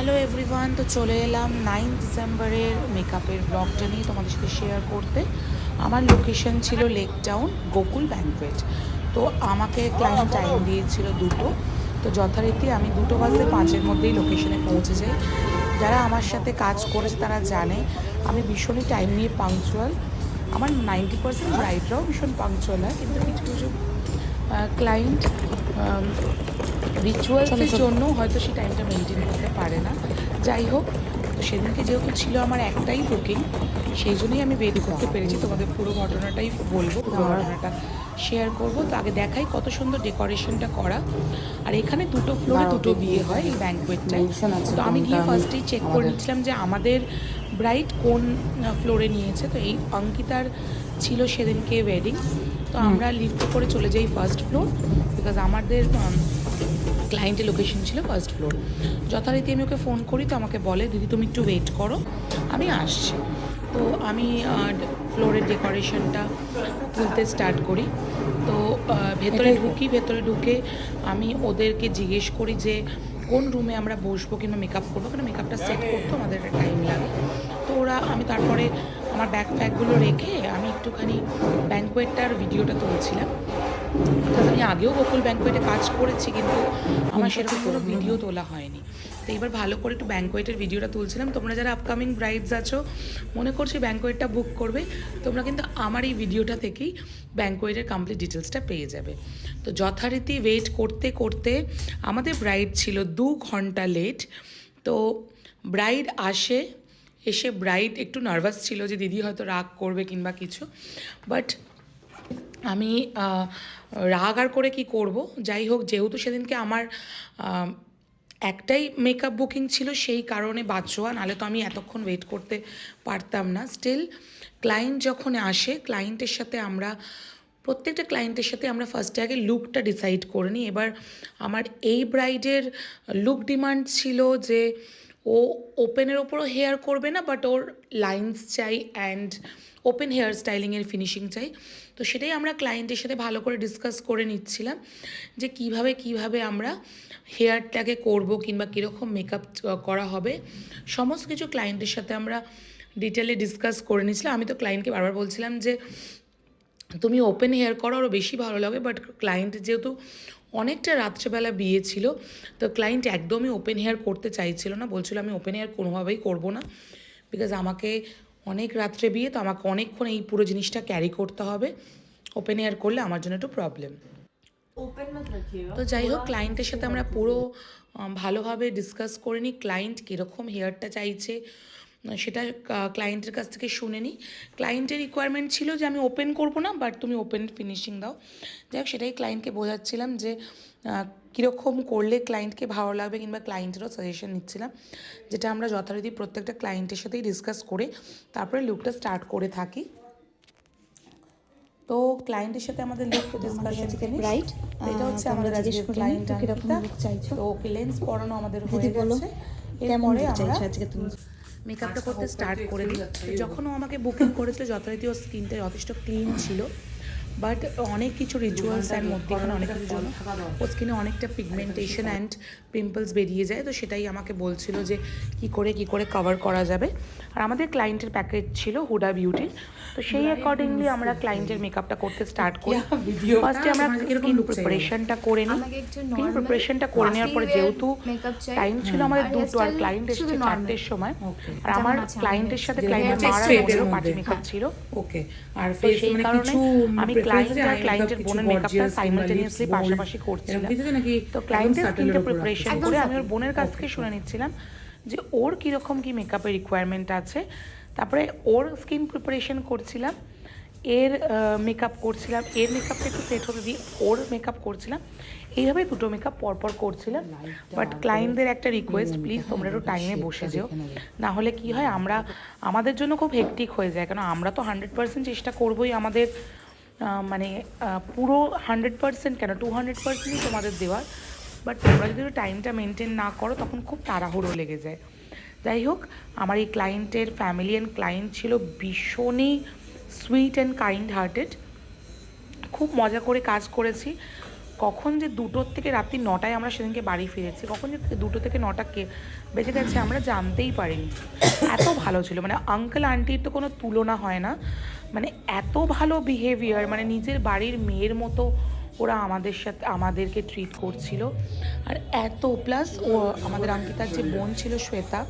Hello everyone তো চলে এলাম নাইন ডিসেম্বরের মেকআপের ব্লগটা নিয়ে তোমাদের সাথে শেয়ার করতে। আমার লোকেশন ছিল লেক টাউন গোকুল ব্যাঙ্কুয়েট তো আমাকে ক্লায়েন্ট টাইম দিয়েছিল দুটো। তো যথারীতি আমি দুটো বাজে পাঁচের মধ্যেই লোকেশনে পৌঁছে যাই। যারা আমার সাথে কাজ করেছে তারা জানে, আমি ভীষণই টাইম নিয়ে পাংচুয়াল আমার নাইনটি পার্সেন্ট ব্রাইডরাও ভীষণ পাংচুয়াল হয়, কিন্তু কিছু কিছু ক্লায়েন্ট রিচুয়ালসের জন্য হয়তো সেই টাইমটা মেনটেন করতে পারে না। যাই হোক তো সেদিনকে যেহেতু ছিল আমার একটাই বুকিং সেই জন্যই আমি ওয়েট করতে পেরেছি। তোমাদের পুরো ঘটনাটাই বলব পুরো ঘটনাটা শেয়ার করব। তো আগে দেখাই কত সুন্দর ডেকোরেশনটা করা। আর এখানে দুটো ফ্লোরে দুটো বিয়ে হয় এই ব্যাঙ্কুয়েটটাই তো আমি গিয়ে ফার্স্টেই চেক করে নিচ্ছিলাম যে আমাদের ব্রাইট কোন ফ্লোরে নিয়েছে। তো এই অঙ্কিতার ছিল সেদিনকে ওয়েডিং তো আমরা লিফ্ট করে চলে যাই ফার্স্ট ফ্লোর বিকজ আমাদের ক্লায়েন্টের লোকেশন ছিল ফার্স্ট ফ্লোর যথারীতি আমি ওকে ফোন করি তো আমাকে বলে দিদি তুমি একটু ওয়েট করো আমি আসছি। তো আমি ফ্লোরের ডেকোরেশনটা তুলতে স্টার্ট করি। তো ভেতরে ঢুকি ভেতরে ঢুকে আমি ওদেরকে জিজ্ঞেস করি যে কোন রুমে আমরা বসবো কিংবা মেকআপ করব? কারণ মেকআপটা সেট করতে আমাদের একটা টাইম লাগে। তো ওরা আমি তারপরে আমার ব্যাগ ফ্যাগগুলো রেখে আমি একটুখানি ব্যাঙ্কোয়েটটার ভিডিওটা তুলছিলাম। আমি আগেও গোকুল ব্যাঙ্কোয়েটে কাজ করেছি, কিন্তু আমার সেরকম কোনো ভিডিও তোলা হয়নি। তো এবার ভালো করে একটু ব্যাঙ্কোয়েটের ভিডিওটা তুলছিলাম। তোমরা যারা আপকামিং ব্রাইডস আছো, মনে করছি ব্যাঙ্কোয়েটটা বুক করবে, তোমরা কিন্তু আমার এই ভিডিওটা থেকেই ব্যাঙ্কোয়েটের কমপ্লিট ডিটেলসটা পেয়ে যাবে। তো যথারীতি ওয়েট করতে করতে আমাদের ব্রাইড ছিল দু ঘণ্টা লেট তো ব্রাইড আসে, এসে ব্রাইড একটু নার্ভাস ছিল যে দিদি হয়তো রাগ করবে কিংবা কিছু। বাট আমি রাগ আর করে কি করব? যাই হোক, যেহেতু সেদিনকে আমার একটাই মেকআপ বুকিং ছিল সেই কারণে বাচ্চোয়া নাহলে তো আমি এতক্ষণ ওয়েট করতে পারতাম না। স্টিল ক্লায়েন্ট যখন আসে ক্লায়েন্টের সাথে আমরা, প্রত্যেকটা ক্লায়েন্টের সাথে আমরা ফার্স্টে আগে লুকটা ডিসাইড করে নিই। এবার আমার এই ব্রাইডের লুক ডিমান্ড ছিল যে ও ওপেনের ওপরও হেয়ার করবে না বাট ওর লাইন্স চাই অ্যান্ড ওপেন হেয়ার স্টাইলিংয়ের ফিনিশিং চাই। তো সেটাই আমরা ক্লায়েন্টের সাথে ভালো করে ডিসকাস করে নিচ্ছিলাম যে কীভাবে কীভাবে আমরা হেয়ারটাকে করব কিংবা কীরকম মেকআপ করা হবে। সমস্ত কিছু ক্লায়েন্টের সাথে আমরা ডিটেলে ডিসকাস করে নিচ্ছিলাম। আমি তো ক্লায়েন্টকে বারবার বলছিলাম যে, তুমি ওপেন হেয়ার করো আরও বেশি ভালো লাগে। বাট ক্লায়েন্ট যেহেতু অনেকটা রাত্রেবেলা বিয়ে ছিল তো ক্লায়েন্ট একদমই ওপেন হেয়ার করতে চাইছিল না বলছিল আমি ওপেন হেয়ার কোনোভাবেই করব না। বিকজ আমাকে অনেক রাত্রে বিয়ে তো আমাকে অনেকক্ষণ এই পুরো জিনিসটা ক্যারি করতে হবে। ওপেন হেয়ার করলে আমার জন্য একটু প্রবলেম তো যাই হোক ক্লায়েন্টের সাথে আমরা পুরো ভালোভাবে ডিসকাস করে নিই ক্লায়েন্ট কীরকম হেয়ারটা চাইছে সেটা ক্লায়েন্টের কাছ থেকে শুনে নিই। ক্লায়েন্টের রিকোয়ারমেন্ট ছিল যে আমি ওপেন করব না বাট তুমি ওপেন ফিনিশিং দাও। যাই হোক সেটাই ক্লায়েন্টকে বোঝাচ্ছিলাম যে কীরকম করলে ক্লায়েন্টকে ভালো লাগবে কিংবা ক্লায়েন্টেরও সাজেশন নিচ্ছিলাম যেটা আমরা যথারীতি প্রত্যেকটা ক্লায়েন্টের সাথেই ডিসকাস করে তারপরে লুকটা স্টার্ট করে থাকি। তো ক্লায়েন্টের সাথে আমাদের লুক ডিসকাশন Right? এটা হচ্ছে আমাদের জিজ্ঞেস ক্লায়েন্ট কীরকম look চাইছো? তো ওকে লেন্স পরানো আমাদের হয়ে গেছে। এরপরে আমরা চাইছো আজকে তুমি? মেকআপটা করতে স্টার্ট করে দিই। যখন ও আমাকে বুকিং করেছিল যথারীতি ওর স্কিনটা যথেষ্ট ক্লিন ছিল বাট অনেক কিছু রিচুয়ালস অ্যান্ড মধ্যেখানে অনেক কিছু জন্য ওর স্কিনে অনেকটা পিগমেন্টেশন অ্যান্ড পিম্পলস বেরিয়ে যায়। তো সেটাই আমাকে বলছিল যে কি করে কি করে কভার করা যাবে। আর আমাদের ক্লায়েন্টের প্যাকেজ ছিল হুডা বিউটির তো সেই অ্যাকর্ডিংলি আমরা ক্লায়েন্টের মেকআপটা করতে স্টার্ট করি। ফার্স্টে আমরা স্কিন প্রিপারেশনটা করে নিই। স্কিন প্রিপারেশনটা করে নেওয়ার পরে যেহেতু টাইম ছিল আমাদের দুটো আর ক্লায়েন্ট এসেছে চারটের সময়। আর আমার ক্লায়েন্টের সাথে ক্লায়েন্টের hair মারা straight মধ্যেও এর পার্টি মেকআপ ছিল। ওকে আর সেই মানে কারণে আমি ক্লায়েন্ট আর ক্লায়েন্টের বোনের মেকআপটা সাইমালটেনিয়াসলি পাশাপাশি করছিলাম। তো ক্লায়েন্টের স্কিনটা প্রিপারেশন করে আমি ওর বোনের কাছ থেকে শুনে নিচ্ছিলাম যে ওর কীরকম কি মেকআপের রিকোয়ারমেন্ট আছে। তারপরে ওর স্কিন প্রিপারেশন করছিলাম এর মেকআপ করছিলাম এর মেকআপটা একটু সেট হতে দিয়ে ওর মেকআপ করছিলাম। এইভাবে দুটো মেকআপ পরপর করছিলাম। বাট ক্লায়েন্টদের একটা রিকোয়েস্ট প্লিজ তোমরা একটু টাইমে বসে যেও। না হলে কি হয় আমরা আমাদের জন্য খুব হেকটিক হয়ে যায়। কেন আমরা তো হান্ড্রেড পার্সেন্ট চেষ্টা করবোই আমাদের মানে পুরো হান্ড্রেড পার্সেন্ট কেন? টু হান্ড্রেড পার্সেন্টই তোমাদের দেওয়ার। বাট তোমরা যদি টাইমটা মেনটেন না করো, তখন খুব তাড়াহুড়ো লেগে যায়। যাই হোক, আমার এই ক্লায়েন্টের ফ্যামিলি অ্যান্ড ক্লায়েন্ট ছিল ভীষণই সুইট অ্যান্ড কাইন্ড হার্টেড খুব মজা করে কাজ করেছি। কখন যে দুটোর থেকে রাত্রি নটায় আমরা সেদিনকে বাড়ি ফিরেছি, কখন যে দুটো থেকে নটা কে বেজে গেছে আমরা জানতেই পারিনি। এত ভালো ছিল। মানে আঙ্কেল আন্টির তো কোনো তুলনা হয় না। মানে এত ভালো বিহেভিয়ার মানে নিজের বাড়ির মেয়ের মতো ওরা আমাদের সাথে, আমাদেরকে ট্রিট করছিল। আর এত প্লাস ও আমাদের অঙ্কিতার যে বোন ছিল শ্বেতা,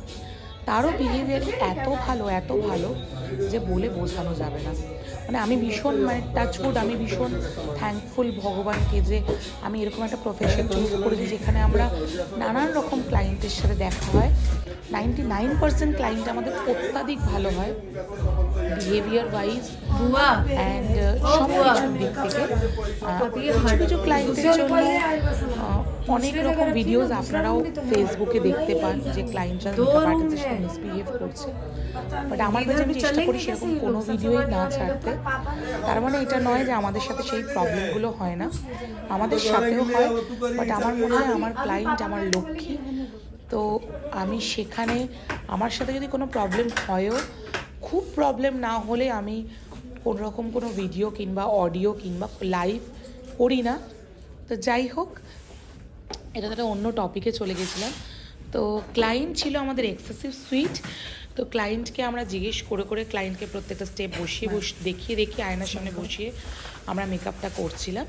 তারও বিহেভিয়ার এত ভালো এত ভালো যে বলে বোঝানো যাবে না। মানে আমি ভীষণ মানে টাচউড আমি ভীষণ থ্যাঙ্কফুল ভগবানকে যে আমি এরকম একটা প্রফেশন চুজ করেছি যেখানে আমরা নানান রকম ক্লায়েন্টের সাথে দেখা হয়। নাইনটি নাইন পার্সেন্ট ক্লায়েন্ট আমাদের অত্যাধিক ভালো হয় বিহেভিয়ার ওয়াইজ অ্যান্ড সব কিছুর দিক থেকে। কিছু কিছু ক্লায়েন্টের জন্য অনেক রকম ভিডিওস আপনারাও ফেসবুকে দেখতে পান যে ক্লায়েন্টরা মেকআপ আর্টিস্টের সাথে মিসবিহেভ করছে। বাট আমার কাছে আমি চেষ্টা করি সেরকম কোনো ভিডিওই না ছাড়তে। তার মানে এটা নয় যে আমাদের সাথে সেই প্রবলেমগুলো হয় না। আমাদের সাথেও হয় বাট আমার মনে হয় আমার ক্লায়েন্ট আমার লক্ষ্মী। তো আমি সেখানে আমার সাথে যদি কোনো প্রবলেম হয়ও খুব প্রবলেম না হলে আমি কোনো রকম কোনো ভিডিও কিংবা অডিও কিংবা লাইভ করি না। তো যাই হোক এটা তো একটা অন্য টপিকে চলে গেছিলাম। তো ক্লায়েন্ট ছিল আমাদের এক্সেসিভ সুইট তো ক্লায়েন্টকে আমরা জিজ্ঞেস করে করে ক্লায়েন্টকে প্রত্যেকটা স্টেপ বসিয়ে বস দেখিয়ে দেখিয়ে আয়নার সামনে বসিয়ে আমরা মেকআপটা করছিলাম।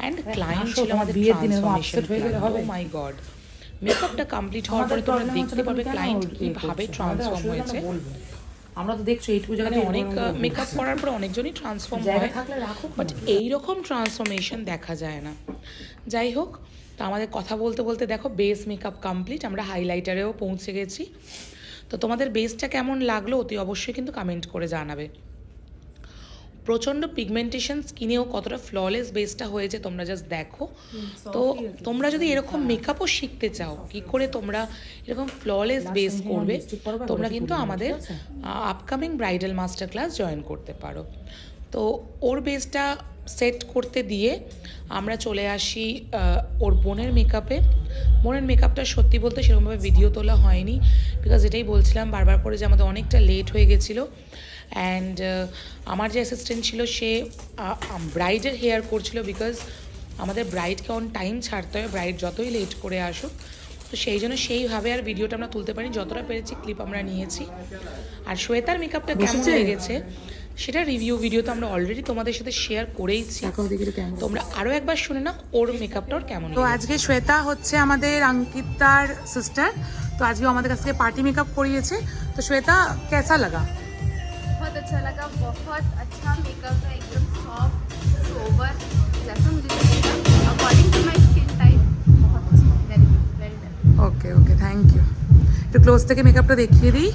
অ্যান্ড ক্লায়েন্ট ছিল আমাদের ট্রান্সফরমেশন হয়ে? মাই গড মেকআপটা কমপ্লিট হওয়ার পরে তোমরা দেখতে পাবে ক্লায়েন্ট কীভাবে ট্রান্সফর্ম হয়েছে। আমরা তো দেখছ এইটুকু মানে জায়গায় অনেক মেকআপ করার পর অনেকজনই ট্রান্সফর্ম হয়। বাট এইরকম ট্রান্সফরমেশন দেখা যায় না। যাই হোক তো আমাদের কথা বলতে বলতে দেখো বেস মেকআপ কমপ্লিট আমরা হাইলাইটারেও পৌঁছে গেছি। তো তোমাদের বেসটা কেমন লাগল অতি অবশ্যই কিন্তু কমেন্ট করে জানাবে। প্রচণ্ড পিগমেন্টেশন স্কিনেও কতটা ফ্ললেস বেসটা হয়েছে তোমরা জাস্ট দেখো। তো তোমরা যদি এরকম মেকআপও শিখতে চাও কি করে তোমরা এরকম ফ্ললেস বেস করবে তোমরা কিন্তু আমাদের upcoming bridal master class join করতে পারো। তো ওর বেসটা সেট করতে দিয়ে আমরা চলে আসি ওর বোনের মেকআপে বোনের মেকআপটা সত্যি বলতে সেরকমভাবে ভিডিও তোলা হয়নি বিকজ এটাই বলছিলাম বারবার করে যে আমাদের অনেকটা লেট হয়ে গেছিল। অ্যান্ড আমার যে অ্যাসিস্ট্যান্ট ছিল সে ব্রাইডের হেয়ার করছিল বিকজ আমাদের ব্রাইডকে অন টাইম ছাড়তে হয় ব্রাইড যতই লেট করে আসুক। তো সেই জন্য সেইভাবে আর ভিডিওটা আমরা তুলতে পারি যতটা পেরেছি ক্লিপ আমরা নিয়েছি। আর শ্বেতার মেকআপটা কেমন হয়ে লেগেছে? সেটা রিভিউ ভিডিও তো আমরা অলরেডি তোমাদের সাথে শেয়ার করেইছি দেখাও দেখি এটা কেমন তোমরা আরও একবার শুনে নাও ওর মেকআপটা ওর কেমন তো আজকে শ্বেতা হচ্ছে আমাদের অঙ্কিতার সিস্টার তো আজকে আমাদের কাছ থেকে পার্টি মেকআপ করিয়েছে তো শ্বেতা কেসা লাগা बहुत अच्छा लगा बहुत अच्छा मेकअप है एकदम सॉफ्ट सोबर जैसा मुझे चाहिए according to my skin type बहुत अच्छा very very very okay okay thank you একটু ক্লোজ থেকে মেকআপটা দেখিয়ে দিই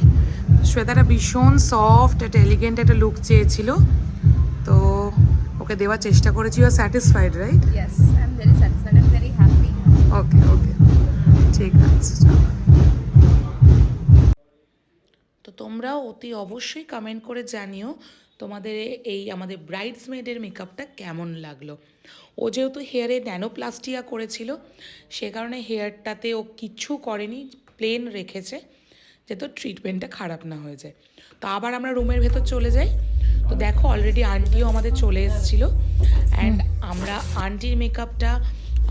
শ্বেতাটা ভীষণ সফট একটা এলিগেন্ট একটা লুক চেয়েছিল। তো ওকে দেওয়ার চেষ্টা করেছি you satisfied right yes i'm very satisfied i'm very happy. Okay okay ঠিক আছে তো তোমরাও অতি অবশ্যই কমেন্ট করে জানিও তোমাদের এই আমাদের ব্রাইডস মেডের মেকআপটা কেমন লাগল। ও যেহেতু হেয়ারে ন্যানোপ্লাস্টিয়া করেছিল সে কারণে হেয়ারটাতে ও কিচ্ছু করেনি প্লেন রেখেছে। যাতে ট্রিটমেন্টটা খারাপ না হয়ে যায়। তো আবার আমরা রুমের ভেতর চলে যাই। তো দেখো অলরেডি আন্টিও আমাদের চলে এসেছিল। অ্যান্ড আমরা আন্টির মেকআপটা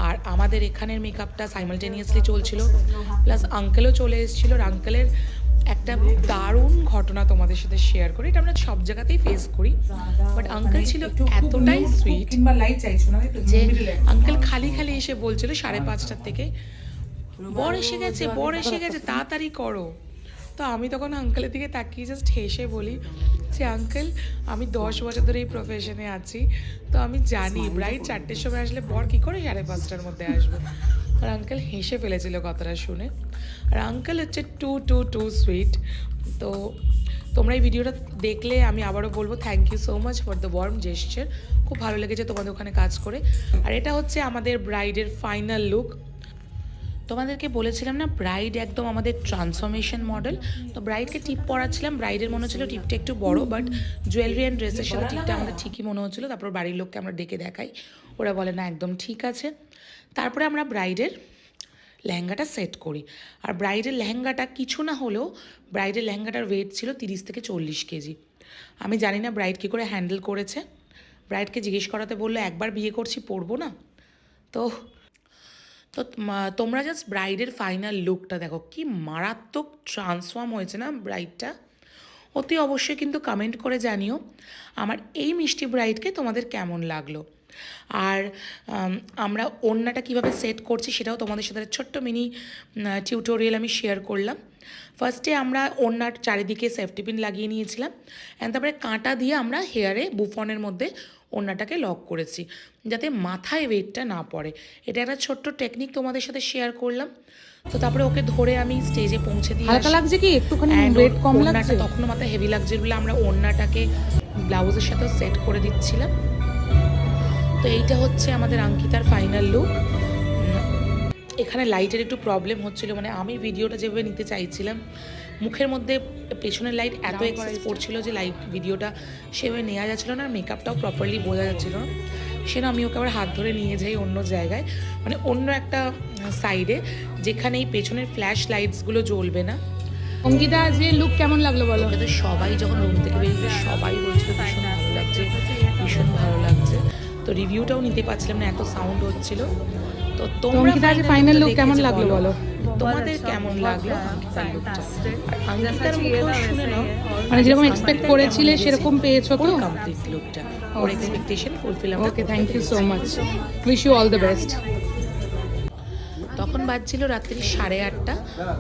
আর আমাদের এখানের মেকআপটা সাইমালটেনিয়াসলি চলছিল। প্লাস আঙ্কেলও চলে এসেছিল। আর আঙ্কেলের একটা দারুণ ঘটনা তোমাদের সাথে শেয়ার করি। এটা আমরা সব জায়গাতেই ফেস করি। বাট আঙ্কেল ছিল এতটাই সুইট যে আঙ্কেল খালি খালি এসে বলছিল সাড়ে পাঁচটার থেকে বর এসে গেছে বর এসে গেছে তাড়াতাড়ি করো। তো আমি তখন আঙ্কেলের দিকে তাকিয়ে জাস্ট হেসে বলি যে আঙ্কেল আমি দশ বছর ধরে এই প্রফেশনে আছি তো আমি জানি ব্রাইট চারটের সময় আসলে বর কী করে সাড়ে পাঁচটার মধ্যে আসবে? আর আঙ্কেল হেসে ফেলেছিল কথাটা শুনে। আর আঙ্কেল হচ্ছে টু টু টু সুইট তো তোমরা এই ভিডিওটা দেখলে আমি আবারও বলব thank you so much for the warm gesture খুব ভালো লেগেছে তোমাদের ওখানে কাজ করে। আর এটা হচ্ছে আমাদের ব্রাইডের ফাইনাল লুক তোমাদেরকে বলেছিলাম না ব্রাইড একদম আমাদের ট্রান্সফরমেশন মডেল তো ব্রাইডকে টিপ পরাচ্ছিলাম ব্রাইডের মনে হচ্ছিল টিপটা একটু বড় বাট জুয়েলারি অ্যান্ড ড্রেসের সাথে টিপটা আমাদের ঠিকই মনে হচ্ছিল। তারপর বাড়ির লোককে আমরা ডেকে দেখাই, ওরা বলে, না, একদম ঠিক আছে। তারপরে আমরা ব্রাইডের লেহেঙ্গাটা সেট করি। আর ব্রাইডের লেহেঙ্গাটা কিছু না হলেও ব্রাইডের লেহেঙ্গাটার ওয়েট ছিল তিরিশ থেকে চল্লিশ কেজি। আমি জানি না ব্রাইড কী করে হ্যান্ডেল করেছে। ব্রাইডকে জিজ্ঞেস করাতে বলল, একবার বিয়ে করছি, পরবো না? তো তো তোমরা জাস্ট ব্রাইডের ফাইনাল লুকটা দেখো। কি মারাত্মক ট্রান্সফর্ম হয়েছে না ব্রাইডটা অতি অবশ্যই কিন্তু কমেন্ট করে জানিও আমার এই মিষ্টি ব্রাইডকে তোমাদের কেমন লাগল। আর আমরা ওড়নাটা কীভাবে সেট করছি সেটাও তোমাদের সাথে ছোট্ট মিনি টিউটোরিয়াল আমি শেয়ার করলাম। ফার্স্টে আমরা ওড়নার চারিদিকে সেফটি পিন লাগিয়ে নিয়েছিলাম। অ্যান্ড তারপরে কাঁটা দিয়ে আমরা হেয়ারে বুফনের মধ্যে ওড়নাটাকে লক করেছি যাতে মাথায় ওয়েটটা না পড়ে। এটা একটা ছোট্ট টেকনিক তোমাদের সাথে শেয়ার করলাম। তো তারপরে ওকে ধরে আমি স্টেজে পৌঁছে দিয়ে হালকা লাগছে কি? একটুখানি ওয়েট কম লাগছে? তখনও মাথায় হেভি লাগছে বলে আমরা ওড়নাটাকে ব্লাউজের সাথে সেট করে দিচ্ছিলাম। তো এইটা হচ্ছে আমাদের অঙ্কিতার ফাইনাল লুক এখানে লাইটের একটু প্রবলেম হচ্ছিল মানে আমি ভিডিওটা যেভাবে নিতে চাইছিলাম মুখের মধ্যে পেছনের লাইট এত এক্সেস পড়ছিল যে লাইভ ভিডিওটা সেভাবে নেওয়া যাচ্ছিল না আর মেকআপটাও প্রপারলি বোঝা যাচ্ছিল না। সেটা আমি ওকে আবার হাত ধরে নিয়ে যাই অন্য জায়গায়। মানে অন্য একটা সাইডে যেখানে এই পেছনের ফ্ল্যাশ লাইটসগুলো জ্বলবে না। অঙ্কিতা যে লুক কেমন লাগল বলো? তো সবাই যখন রুম থেকে বেরিয়েছে সবাই বলছিল ভীষণ ভালো লাগছে ভীষণ ভালো লাগছে। তো রিভিউটাও নিতে পারছিলাম না এত সাউন্ড হচ্ছিল। তো তোমরা lookটা look কেমন লাগল বলো? তোমাদের কেমন লাগল? অঙ্কিতার লুকটা আর অঙ্কিতার মুখেও শুনে নাও। মানে যেরকম এক্সপেক্ট করেছিলে সেরকম পেয়েছ তো? কমপ্লিট লুকটা ওর expectation fulfil okay thank you so much wish you all the best তখন বাজছিল রাত্রি সাড়ে আটটা।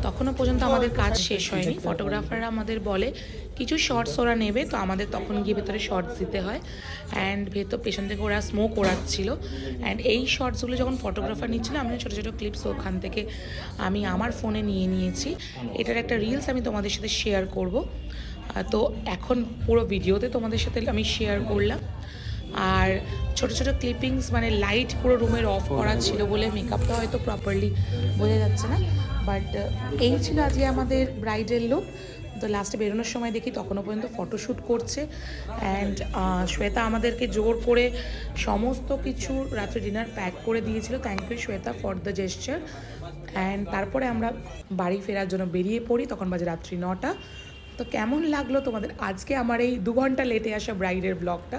তখনও পর্যন্ত আমাদের কাজ শেষ হয়নি। ফটোগ্রাফাররা আমাদের বলে, কিছু শর্টস ওরা নেবে। তো আমাদের তখন গিয়ে ভেতরে শর্টস দিতে হয়। অ্যান্ড ভেতর, পেছন থেকে ওরা স্মোক ওড়াচ্ছিল। অ্যান্ড এই শর্টসগুলো যখন ফটোগ্রাফার নিচ্ছিল, আমি ছোটো ছোটো ক্লিপস ওখান থেকে আমি আমার ফোনে নিয়ে নিয়েছি। এটার একটা রিলস আমি তোমাদের সাথে শেয়ার করব। তো এখন পুরো ভিডিওতে তোমাদের সাথে আমি শেয়ার করলাম। আর ছোট ছোট ক্লিপিংস মানে লাইট পুরো রুমের অফ করা ছিল বলে মেকআপটা হয়তো প্রপারলি বোঝা যাচ্ছে না। বাট এই ছিল আজকে আমাদের ব্রাইডের লুক তো লাস্টে বেরোনোর সময় দেখি তখনও পর্যন্ত ফটোশ্যুট করছে। অ্যান্ড শ্বেতা আমাদেরকে জোর করে সমস্ত কিছু রাত্রে ডিনার প্যাক করে দিয়েছিল। Thank you Shweta for the gesture and তারপরে আমরা বাড়ি ফেরার জন্য বেরিয়ে পড়ি। তখন বাজে রাত্রি নটা। তো কেমন লাগল তোমাদের? আজকে আমার এই দু ঘণ্টা লেটে আসা ব্রাইডের ব্লগটা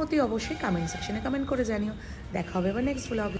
অতি অবশ্যই কমেন্ট সেকশনে কমেন্ট করে জানিও। দেখা হবে এবার নেক্সট ব্লগে